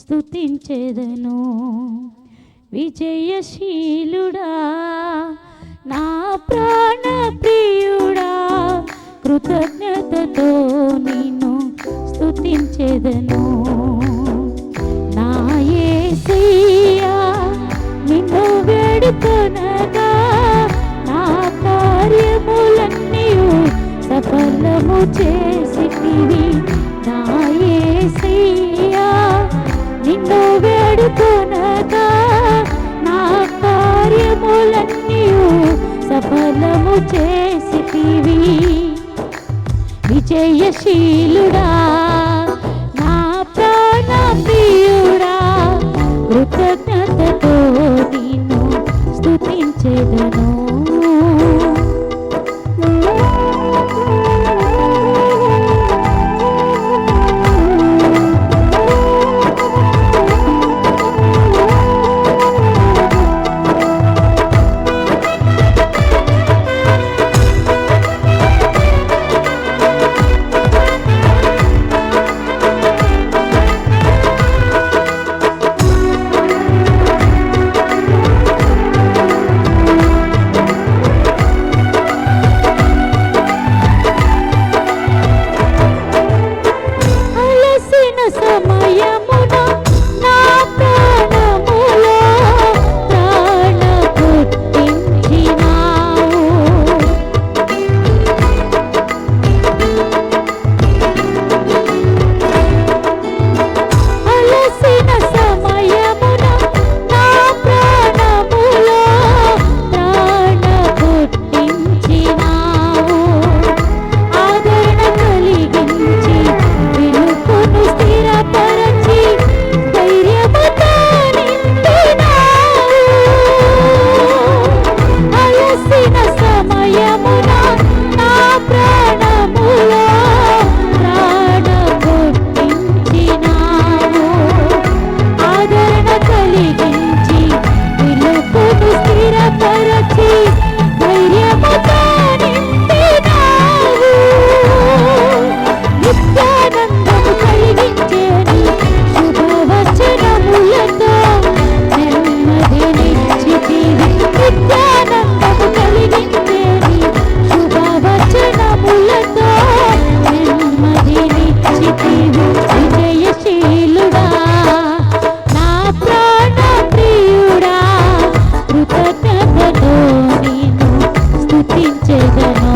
స్థుతించెదను విజయశీలుడా నా ప్రాణ ప్రియుడా కృతజ్ఞతతో నిన్ను స్థుతించెదను చేసి విజయశీలుడా స్థుతించగను స్థుతించగను